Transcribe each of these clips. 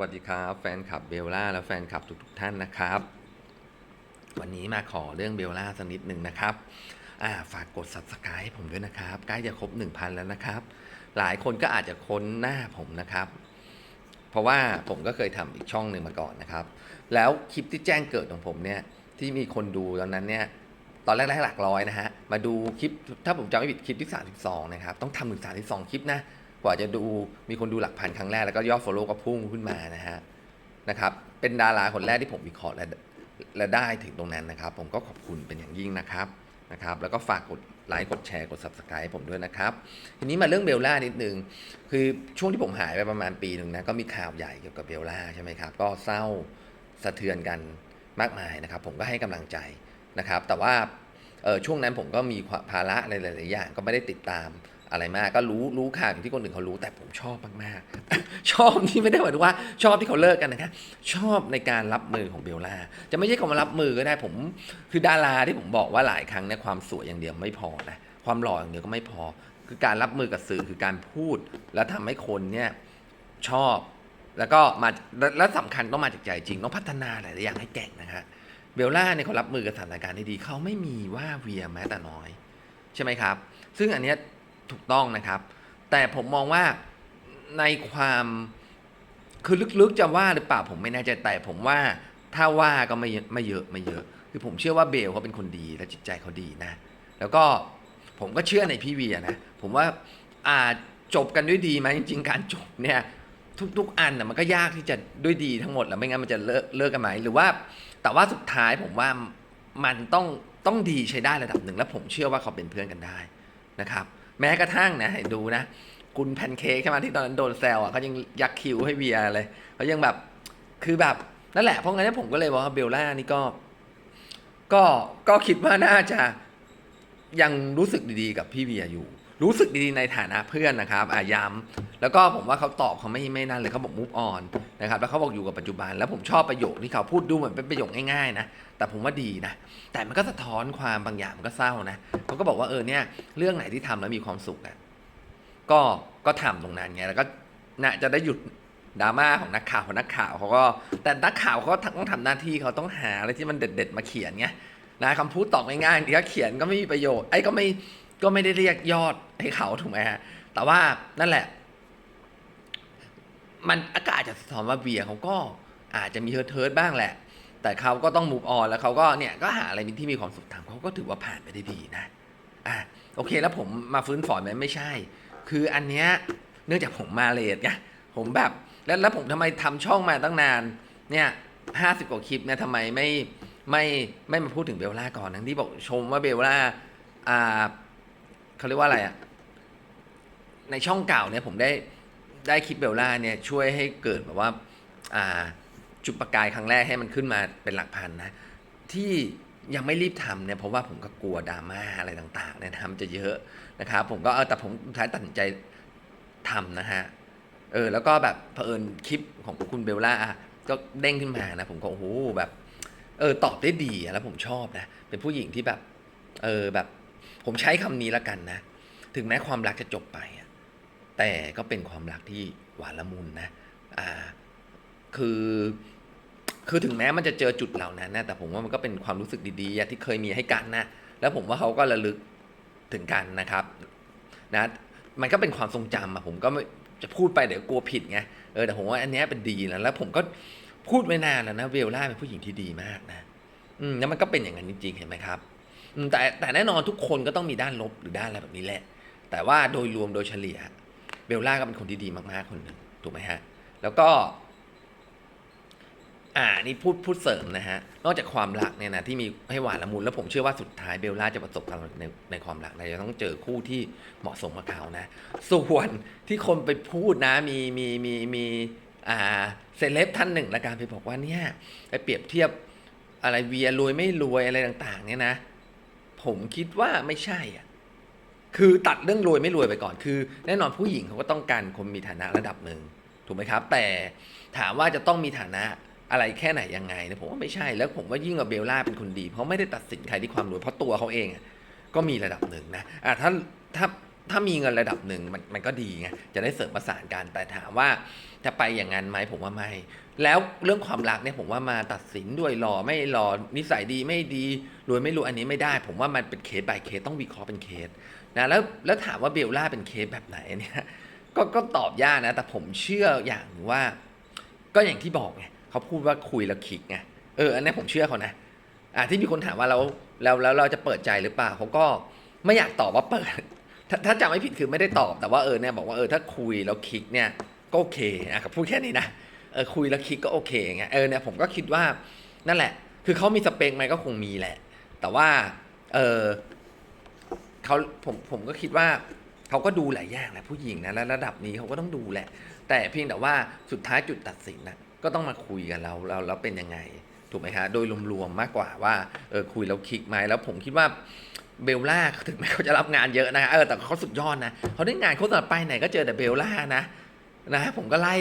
วัสดีครับแฟนคลับเบลล่าและแฟนคลับทุกๆท่านนะครับ วันนี้มาขอเรื่องเบลล่าสักนิดหนึ่งนะครับอ่าฝากกด subscribe ผมด้วยนะครับใกล้จะครบ 1,000 แล้วนะครับ หลายคนก็อาจจะค้นหน้าผมนะครับ เพราะว่าผมก็เคยทำอีกช่องหนึ่งมาก่อนนะครับ แล้วคลิปที่แจ้งเกิดของผมเนี่ยที่มีคนดูตอนนั้นเนี่ยตอนแรกๆหลักร้อยนะฮะมาดูคลิปถ้าผมจำไม่ผิดคลิปที่ 32 นะครับต้องทำถึง32 คลิปนะ กว่าจะดูมีคนดูหลักพันครั้งแรกแล้วก็ยอด follow ก็พุ่งขึ้นมานะฮะนะครับเป็นดาราคนแรกที่ผมวิเคราะห์และและได้ถึงตรงนั้นนะครับ ผมก็ขอบคุณเป็นอย่างยิ่งนะครับนะครับแล้วก็ฝากกดไลค์กดแชร์กด subscribe ผมด้วยนะครับ ทีนี้มาเรื่องเบลล่านิดนึง คือช่วงที่ผมหายไปประมาณปีหนึ่งนะก็มีข่าวใหญ่เกี่ยวกับเบลล่าใช่ไหมครับ ก็เศร้าสะเทือนกันมากมายนะครับ ผมก็ให้กำลังใจนะครับ แต่ว่าเออช่วงนั้นผมก็มีภาระอะไรหลาย ๆ อย่างก็ไม่ได้ติดตาม อะไรมากก็รู้รู้ข่าวอย่างที่คนอื่นเขารู้แต่ผมชอบมากๆ ชอบที่ไม่ได้หมายถึงว่า ชอบที่เขาเลิกกันนะครับชอบในการรับมือของเบลล่าจะไม่ใช่คำว่ารับมือก็ได้ผม คือดาราที่ผมบอกว่าหลายครั้งเนี่ยความสวยอย่างเดียวไม่พอนะความหล่ออย่างเดียวก็ไม่พอ คือการรับมือกับสื่อคือการพูด แล้วทำให้คนเนี่ยชอบแล้วก็มาและและสำคัญต้องมาจากใจจริงต้องพัฒนาหลายอย่างให้เก่งนะฮะเบลล่าเนี่ยเขารับมือกับสถานการณ์ได้ดีเขาไม่มีว่าเวียแม้แต่น้อย ใช่ไหมครับ ซึ่งอันเนี้ย ถูกต้องนะครับ แต่ผมมองว่าในความคือลึกๆจะว่าหรือเปล่าผมไม่แน่ใจแต่ผมว่าถ้าว่าก็ไม่ไม่เยอะไม่เยอะ คือผมเชื่อว่าเบลเขาเป็นคนดีและจิตใจเขาดีนะ แล้วก็ผมก็เชื่อในพี่เวียนะ ผมว่าอาจบกันด้วยดีไหมจริงๆการจบเนี่ยทุกๆอันนะมันก็ยากที่จะด้วยดีทั้งหมดแล้วไม่งั้นมันจะเลิกเลิกกันไหมหรือว่า แต่ว่าสุดท้ายผมว่ามันต้องต้องดีใช้ได้ระดับหนึ่ง แล้วผมเชื่อว่าเขาเป็นเพื่อนกันได้นะครับ แม้กระทั่งนะดูนะ คุณแพนเค้กใช่ไหมที่ตอนนั้นโดนแซวอะเขายังยักคิวให้เวียเลยเขายังแบบคือแบบนั่นแหละเพราะงั้นผมก็เลยบอกว่าเบลล่านี่ก็ ก็ก็คิดว่าน่าจะยังรู้สึกดีๆกับพี่เวียอยู่ รู้สึกดีในฐานะเพื่อนนะครับอาย้ำแล้วก็ผมว่าเขาตอบเขาไม่ไม่นั่นเลยเขาบอก move on นะครับแล้วเขาบอกอยู่กับปัจจุบัน แล้วผมชอบประโยคที่เขาพูดดูเหมือนเป็นประโยคง่ายๆนะแต่ผมว่าดีนะ แต่มันก็สะท้อนความบางอย่างมันก็เศร้านะเขาก็บอกว่าเออเนี่ยเรื่องไหนที่ทำแล้วมีความสุขอะก็ก็ทำตรงนั้นไงแล้วก็น่าจะได้หยุดดราม่าของนักข่าวของนักข่าวเขาก็แต่นักข่าวเขาก็ต้องทำหน้าที่เขาต้องหาอะไรที่มันเด็ด ๆ มาเขียนไงนะคำพูดตอบง่ายๆที่เขาเขียนก็ไม่มีประโยชน์ไอ้ก็ไม่ ก็ไม่ได้เรียกยอดให้เขาถูกไหมฮะ แต่ว่านั่นแหละ มันอากาศจะสะท้อนว่าเบียร์เขาก็อาจจะมีเฮิร์ทเฮิร์ทบ้างแหละ แต่เขาก็ต้องมูฟออนแล้วเขาก็เนี่ยก็หาอะไรที่มีความสุขทำเขาก็ถือว่าผ่านไปได้ดีนะ อะโอเคแล้วผมมาฟื้นฝอยไหมไม่ใช่ คืออันเนี้ยเนื่องจากผมมาเลทไงผมแบบแล้วแล้วผมทำไมทำช่องมาตั้งนานเนี่ยห้าสิบกว่าคลิปเนี่ยทำไมไม่ไม่ไม่มาพูดถึงเบลล่าก่อนทั้งที่บอกชมว่าเบลล่าอ่า เขาเรียกว่าอะไรอะในช่องเก่าเนี่ยผมได้ได้คลิปเบลล่าเนี่ยช่วยให้เกิดแบบว่าอ่าจุดประกายครั้งแรกให้มันขึ้นมาเป็นหลักพันนะ ที่ยังไม่รีบทำเนี่ยเพราะว่าผมก็กลัวดราม่าอะไรต่างๆเนี่ยนะมันจะเยอะนะครับผมก็เออแต่ผมท้ายตัดสินใจทำนะฮะเออแล้วก็แบบเผอิญคลิปของคุณเบลล่าก็เด้งขึ้นมานะ ผมก็โอ้โหแบบเออตอบได้ดีแล้วผมชอบนะ เป็นผู้หญิงที่แบบ เออแบบ ผมใช้คำนี้ละกันนะ ถึงแม้ความรักจะจบไป แต่ก็เป็นความรักที่หวานละมุนนะอ่าคือคือถึงแม้มันจะเจอจุดเหล่านั้นนะแต่ผมว่ามันก็เป็นความรู้สึกดีๆที่เคยมีให้กันนะแล้วผมว่าเขาก็ระลึกถึงกันนะครับนะมันก็เป็นความทรงจำอะผมก็จะพูดไปเดี๋ยวกลัวผิดไงเออแต่ผมว่าอันนี้เป็นดีนะแล้วผมก็พูดไม่นานแล้วนะเวลล่าเป็นผู้หญิงที่ดีมากนะอืมแล้วมันก็เป็นอย่างนั้นจริงๆเห็นไหมครับ แต่แต่แน่นอนทุกคนก็ต้องมีด้านลบหรือด้านอะไรแบบนี้แหละ แต่ว่าโดยรวมโดยเฉลี่ย เบลล่าก็เป็นคนที่ดีมากๆคนหนึ่งถูกไหมฮะ แล้วก็ อ่านี่พูดพูดเสริมนะฮะ นอกจากความรักเนี่ยนะที่มีให้หวานละมุนแล้วผมเชื่อว่าสุดท้ายเบลล่าจะประสบความสำเร็จในในความรักเราจะต้องเจอคู่ที่เหมาะสมกับเขานะ ส่วนที่คนไปพูดนะมีมีมีมีอ่าเซเลบท่านหนึ่งละกันไปบอกว่าเนี่ยไปเปรียบเทียบอะไรเวียรวยไม่รวยอะไรต่าง ๆ เนี่ยนะ ผมคิดว่าไม่ใช่อะคือตัดเรื่องรวยไม่รวยไปก่อน คือ แน่นอนผู้หญิงเขาก็ต้องการคนมีฐานะระดับหนึ่งถูกไหมครับ แต่ถามว่าจะต้องมีฐานะอะไรแค่ไหนยังไงเนี่ยผมว่าไม่ใช่แล้วผมว่ายิ่งกว่าเบลล่าเป็นคนดี เพราะไม่ได้ตัดสินใครที่ความรวยเพราะตัวเขาเองก็มีระดับหนึ่งนะอะถ้าถ้า ถ้ามีเงินระดับหนึ่งมันมันก็ดีไงจะได้เสริมประสานกันแต่ถามว่าจะไปอย่างนั้นไหมผมว่าไม่ แล้วเรื่องความรักเนี่ยผมว่ามาตัดสินด้วยหล่อไม่หล่อนิสัยดีไม่ดีรวยไม่รวยอันนี้ไม่ได้ ผมว่ามันเป็นเคส by เคสต้องวิเคราะห์เป็นเคสนะแล้วแล้วถามว่าเบลล่าเป็นเคสแบบไหนเนี่ยก็ก็ตอบยากนะ แต่ผมเชื่ออย่างว่า ก็อย่างที่บอกไงเขาพูดว่าคุยแล้วคลิกไงเอออันนี้ผมเชื่อเขานะอ่าที่มีคนถามว่าเราแล้วแล้วเราจะเปิดใจหรือเปล่าเขาก็ไม่อยากตอบว่าเปิด ถ้าถ้าจำไม่ผิดคือไม่ได้ตอบแต่ว่าเออเนี่ยบอกว่าเออถ้าคุยแล้วคลิกเนี่ยก็โอเคอะพูดแค่นี้นะเออคุยแล้วคลิกก็โอเคไงเออเนี่ยผมก็คิดว่านั่นแหละ คือเขามีสเปคไหมก็คงมีแหละ แต่ว่าเออเขาผมผมก็คิดว่าเขาก็ดูหลายอย่างแหละผู้หญิงนะและระดับนี้เขาก็ต้องดูแหละ แต่เพียงแต่ว่าสุดท้ายจุดตัดสินนะก็ต้องมาคุยกันเราเราเราเป็นยังไง ถูกไหมฮะโดยรวมๆมากกว่าว่าเออคุยแล้วคลิกไหมแล้วผมคิดว่า เบลล่าถึงแม้เขาจะรับงานเยอะนะเออแต่เขาสุดยอดนะเขาได้งานโฆษณาไปไหนก็เจอแต่เบลล่านะนะผมก็ไล่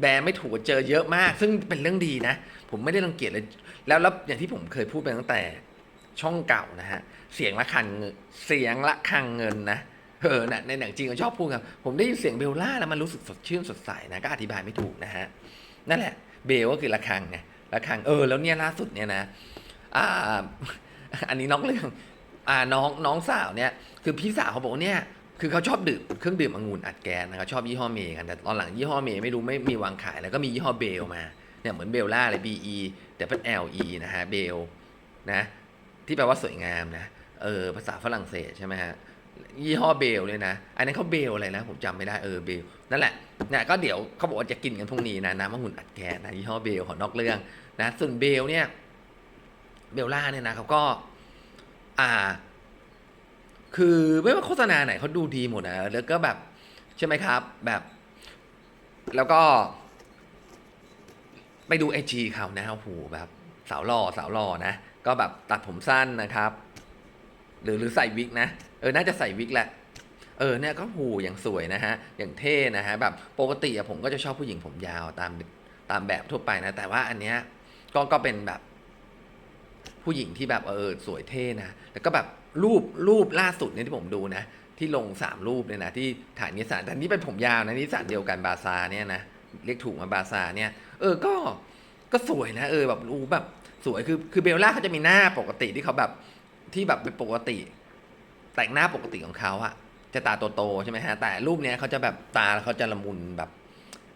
แบรนด์ไม่ถูกเจอเยอะมาก ซึ่งเป็นเรื่องดีนะ ผมไม่ได้รังเกียจเลย แล้วแล้วอย่างที่ผมเคยพูดไปตั้งแต่ช่องเก่านะฮะเสียงละคังเงินเสียงละคังเงินนะเออนะในหนังจริงก็ชอบพูดกันผมได้ยินเสียงเบลล่าแล้วมันรู้สึกสดชื่นสดใสนะก็อธิบายไม่ถูกนะฮะนั่นแหละ เบลก็คือละคังไงละคังเออแล้วเนี่ยล่าสุดเนี่ยนะอ่าอันนี้น้องเรื่อง อ่าน้องน้องสาวเนี่ยคือพี่สาวเขาบอกว่าเนี่ยคือเขาชอบดื่มเครื่องดื่มองุ่นอัดแก๊สนะครับชอบยี่ห้อเมย์กันแต่ตอนหลังยี่ห้อเมย์ไม่รู้ไม่มีวางขายแล้วก็มียี่ห้อเบลมาเนี่ยเหมือนเบลล่าเลย B E แต่เป็น L E นะฮะเบลนะที่แปลว่าสวยงามนะเออภาษาฝรั่งเศสใช่ไหมฮะยี่ห้อเบลเนี่ยนะ อันนั้นเขาเบลอะไรนะ ผมจำไม่ได้เออเบลนั่นแหละเนี่ยก็เดี๋ยวเขาบอกว่าจะกินกันพรุ่งนี้นะน้ำองุ่นอัดแก๊สนะยี่ห้อเบลของนอกเรื่องนะส่วนเบลเนี่ยเบลล่าเนี่ยนะเขาก็ อ่า คือไม่ว่าโฆษณาไหนเขาดูดีหมดนะ แล้วก็แบบ ใช่ไหมครับ แบบ แล้วก็ ไปดูไอจีเขานะโอ้โหแบบ สาวหล่อสาวหล่อนะ ก็แบบตัดผมสั้นนะครับ หรือหรือใส่วิกนะ เออ น่าจะใส่วิกแหละ เออ เนี่ยก็หูอย่างสวยนะฮะ อย่างเท่นะฮะ แบบปกติอะผมก็จะชอบผู้หญิงผมยาวตามตามแบบทั่วไปนะ แต่ว่าอันเนี้ยก็ก็เป็นแบบ ผู้หญิงที่แบบเออสวยเท่นะแล้วก็แบบรูปรูปล่าสุดเนี่ยที่ผมดูนะ ที่ลงสามรูปเนี่ยนะที่ถ่ายนิสสันแต่นี่เป็นผมยาวนะนิสสันเดียวกันบาซาเนี่ยนะเรียกถูกมาบาซาเนี่ยเออก็ก็สวยนะเออแบบอูแบบสวยคือคือเบลล่าเขาจะมีหน้าปกติที่เขาแบบที่แบบเป็นปกติ แต่งหน้าปกติของเขาอะจะตาโตๆใช่ไหมฮะแต่รูปเนี้ยเขาจะแบบตาเขาจะละมุนแบบ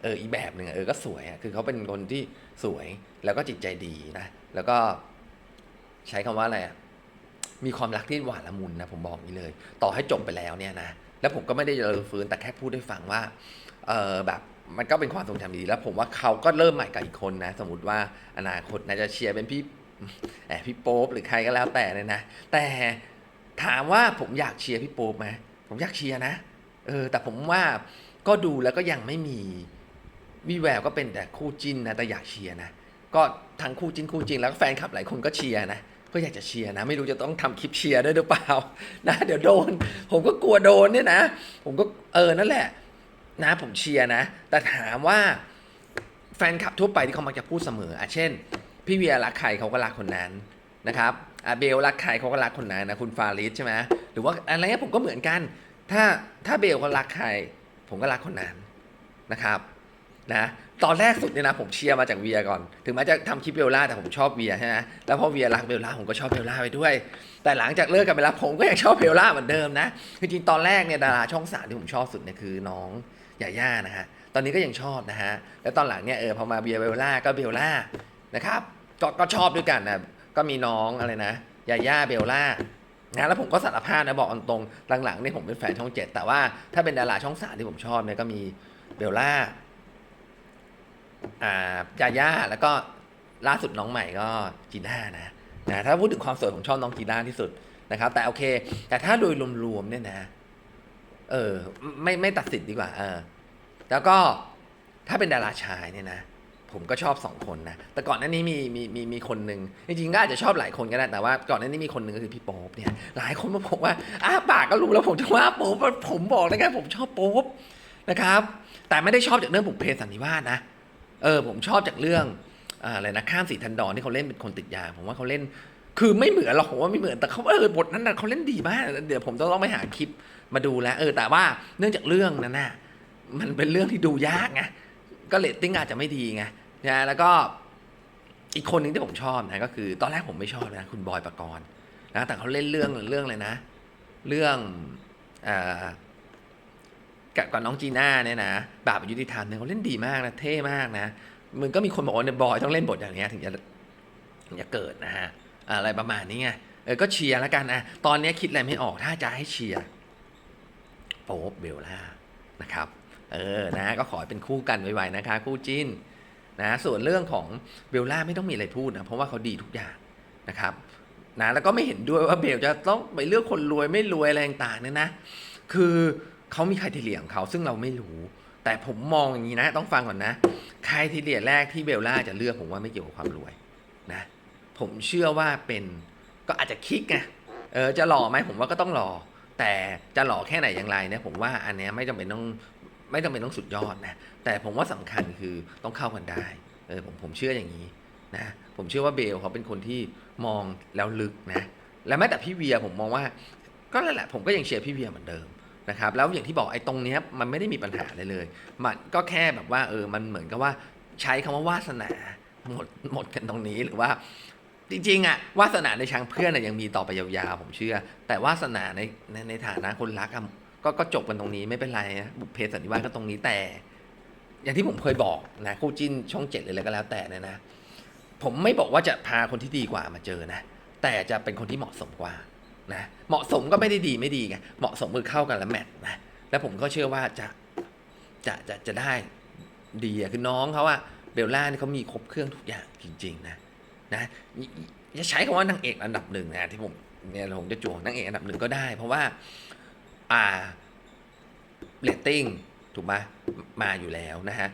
เอออีแบบหนึ่งเออก็สวยอะคือเขาเป็นคนที่สวยแล้วก็จิตใจดีนะแล้วก็ ใช้คำว่าอะไรอะมีความรักที่หวานละมุนนะผมบอกนี้เลย ต่อให้จบไปแล้วเนี่ยนะแล้วผมก็ไม่ได้เจอฟื้นแต่แค่พูดให้ฟังว่าเออแบบมันก็เป็นความทรงจำดีแล้วผมว่าเขาก็เริ่มใหม่กับอีกคนนะ สมมติว่าอนาคตนะจะเชียร์เป็นพี่แอบพี่โป๊ปหรือใครก็แล้วแต่เนี่ยนะ แต่ถามว่าผมอยากเชียร์พี่โป๊ปไหมผมอยากเชียร์นะเออแต่ผมว่าก็ดูแล้วก็ยังไม่มีวิแววก็เป็นแต่คู่จิ้นนะแต่อยากเชียร์นะก็ทั้งคู่จิ้นคู่จริงแล้วก็แฟนคลับหลายคนก็เชียร์นะ ก็อยากจะเชียร์นะ ไม่รู้จะต้องทำคลิปเชียร์ด้วยหรือเปล่านะเดี๋ยวโดน ผมก็กลัวโดนเนี่ยนะ ผมก็เออนั่นแหละ นะผมเชียร์นะ แต่ถามว่าแฟนคลับทั่วไปที่เขามักจะพูดเสมออะเช่น พี่เวียรักใครเขาก็รักคนนั้นนะครับอะเบลรักใครเขาก็รักคนนั้นนะคุณฟาริสใช่ไหมหรือว่าอะไรเงี้ยผมก็เหมือนกัน ถ้าถ้าเบลเขารักใคร ผมก็รักคนนั้นนะครับนะ ตอนแรกสุดเนี่ยนะผมเชียร์มาจากเวียก่อน ถึงแม้จะทำคลิปเบลล่าแต่ผมชอบเวียใช่ไหมแล้วพอเวียรักเบลล่าผมก็ชอบเบลล่าไปด้วย แต่หลังจากเลิกกันไปแล้วผมก็ยังชอบเบลล่าเหมือนเดิมนะคือจริงตอนแรกเนี่ยดาราช่องสามที่ผมชอบสุดเนี่ยคือน้องยาย่านะฮะตอนนี้ก็ยังชอบนะฮะแล้วตอนหลังเนี่ยเออพอมาเบียเบลล่าก็เบลล่านะครับก็ก็ชอบด้วยกันนะก็มีน้องอะไรนะยาย่าเบลล่านะแล้วผมก็สารภาพนะบอกตรงๆหลังๆเนี่ยผมเป็นแฟนช่องเจ็ดแต่ว่าถ้าเป็นดาราช่องสามที่ผมชอบเนี่ยก็มีเบลล่า อ่ายาย่าแล้วก็ล่าสุดน้องใหม่ก็จีน่านะนะถ้าพูดถึงความสวยผมชอบน้องจีน่าที่สุดนะครับ แต่โอเค แต่ถ้าโดยรวมๆเนี่ยนะ เออ ไม่ไม่ตัดสินดีกว่า เออ แล้วก็ถ้าเป็นดาราชายเนี่ยนะผมก็ชอบสองคนนะ แต่ก่อนหน้านี้มีมีมีมีคนหนึ่งจริงๆก็อาจจะชอบหลายคนก็ได้ แต่ว่าก่อนหน้านี้มีคนหนึ่งก็คือพี่โป๊ปเนี่ย หลายคนมาบอกว่าอ้าปากก็รู้แล้วผมจะว่าโป๊ปผมบอกเลยไงผมชอบโป๊ปนะครับ แต่ไม่ได้ชอบจากเรื่องบุพเพสันนิวาสนะ เออผมชอบจากเรื่องอะไรนะข้ามสีทันดอนที่เขาเล่นเป็นคนติดยา ผมว่าเขาเล่น คือไม่เหมือนหรอกผมว่าไม่เหมือนแต่เขาเออบทนั้นนะเขาเล่นดีมากเดี๋ยวผมต้องไปหาคลิปมาดูแล้ว เออ แต่ว่าเนื่องจากเรื่องนั้นน่ะมันเป็นเรื่องที่ดูยากไงก็เลตติ้งอาจจะไม่ดีไงนะแล้วก็อีกคนหนึ่งที่ผมชอบนะก็คือ ตอนแรกผมไม่ชอบนะคุณบอยปรกรณ์นะแต่เขาเล่นเรื่องเรื่องเลยนะ เรื่องอ่อ กับกับน้องจีน่าเนี่ยนะบาปอายุติธรรมเนี่ยเขาเล่นดีมากนะเท่มากนะมันก็มีคนบอกว่าบอยต้องเล่นบทอย่างเนี้ยถึงจะถึงจะเกิดนะฮะอะไรประมาณนี้ไงเออก็เชียร์แล้วกันนะตอนนี้คิดอะไรไม่ออกถ้าจะให้เชียร์โป๊บเบลล่านะครับเออนะก็ขอเป็นคู่กันไวๆนะคะ คู่จิ้นนะส่วนเรื่องของเบลล่าไม่ต้องมีอะไรพูดนะเพราะว่าเขาดีทุกอย่างนะครับนะแล้วก็ไม่เห็นด้วยว่าเบลจะต้องไปเลือกคนรวยไม่รวยอะไรต่างๆเนี่ยนะ คือ เขามีใครทีเลียของเขาซึ่งเราไม่รู้ แต่ผมมองอย่างนี้นะ ต้องฟังก่อนนะใครทีเลียแรกที่เบลล่าจะเลือกผมว่าไม่เกี่ยวกับความรวยนะผมเชื่อว่าเป็นก็อาจจะคิดไงเออจะหล่อไหมผมว่าก็ต้องหล่อแต่จะหล่อแค่ไหนอย่างไรเนี่ยผมว่าอันเนี้ยไม่จำเป็นต้องไม่จำเป็นต้องสุดยอดนะแต่ผมว่าสำคัญคือต้องเข้ากันได้เออผมผมเชื่ออย่างนี้นะผมเชื่อว่าเบลเขาเป็นคนที่มองแล้วลึกนะและแม้แต่พี่เวียผมมองว่า ก็นั่นแหละผมก็ยังเชียร์พี่เวียเหมือนเดิม นะครับแล้วอย่างที่บอกไอ้ตรงเนี้ยมันไม่ได้มีปัญหาเลยเลย มันก็แค่แบบว่าเออมันเหมือนกับว่าใช้คำว่าวาสนาหมดหมดกันตรงนี้หรือว่า จริงๆอะวาสนาในทางเพื่อนอะยังมีต่อไปยาวๆผมเชื่อ แต่วาสนาในในในฐานะคนรักอะก็ก็จบกันตรงนี้ไม่เป็นไรนะบุพเพสันนิวาสก็ตรงนี้แต่ อย่างที่ผมเคยบอกนะคู่จิ้นช่องเจ็ดเลยอะไรก็แล้วแต่เนี่ยนะ ผมไม่บอกว่าจะพาคนที่ดีกว่ามาเจอนะ แต่จะเป็นคนที่เหมาะสมกว่า นะเหมาะสมก็ไม่ได้ดีไม่ดีไงเหมาะสมคือเข้ากันแล้วแมทนะแล้วผมก็เชื่อว่าจะจะจะจะได้ดีอะคือน้องเขาอะเบลล่านี่เขามีครบเครื่องทุกอย่างจริง ๆ นะนะจะใช้คำว่านางเอกอันดับหนึ่งนะที่ผมเนี่ยผมจะจวงนางเอกอันดับหนึ่งก็ได้ เพราะว่าอ่าเรตติ้งถูกไหมมาอยู่แล้วนะฮะ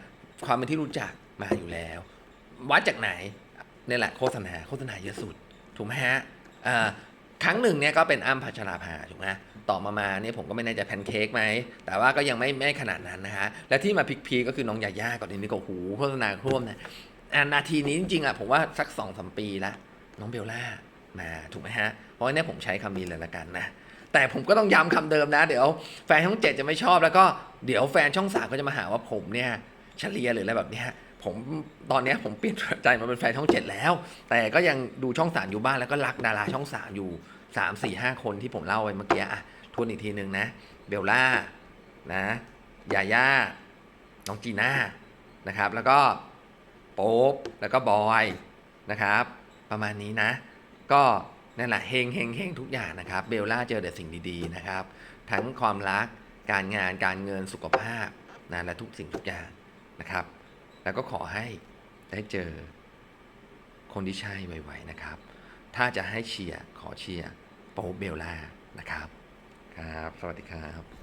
ความเป็นที่รู้จักมาอยู่แล้ว วัดจากไหนเนี่ยแหละโฆษณาโฆษณาเยอะสุดถูกไหมฮะอ่า ครั้งหนึ่งเนี่ยก็เป็นอ้ำพัชราภาถูกไหมต่อมามาเนี่ยผมก็ไม่แน่ใจแพนเค้กไหม แต่ว่าก็ยังไม่ไม่ขนาดนั้นนะฮะ และที่มาพลิกๆก็คือน้องยาย่าก่อนนี้ก็หูโฆษณาร่วมนะอ่านาทีนี้จริงๆอะผมว่าสักสองสามปีละน้องเบลล่ามาถูกไหมฮะ เพราะนั้นผมใช้คำนี้เลยละกันนะ แต่ผมก็ต้องย้ำคำเดิมนะ เดี๋ยวแฟนช่องเจ็ดจะไม่ชอบแล้วก็เดี๋ยวแฟนช่องสามก็จะมาหาว่าผมเนี่ยเฉลียหรืออะไรแบบเนี้ย ผมตอนนี้ผมเปลี่ยนใจมาเป็นแฟนช่องเจ็ดแล้ว แต่ก็ยังดูช่องสามอยู่บ้านแล้วก็รักดาราช่องสามอยู่สามสี่ห้าคนที่ผมเล่าไปเมื่อกี้อะทวนอีกทีหนึ่งนะ เบลล่านะยาย่าน้องจีน่านะครับ แล้วก็โป๊ปแล้วก็บอยนะครับ ประมาณนี้นะ ก็นั่นแหละเฮงเฮงเฮงทุกอย่างนะครับ เบลล่าเจอแต่สิ่งดีๆนะครับ ทั้งความรักการงานการเงินสุขภาพนะและทุกสิ่งทุกอย่างนะครับ แล้วก็ขอให้ได้เจอคนที่ใช่ไวๆนะครับ ถ้าจะให้เชียร์ขอเชียร์โป๊เบลล่านะครับ ครับ สวัสดีครับ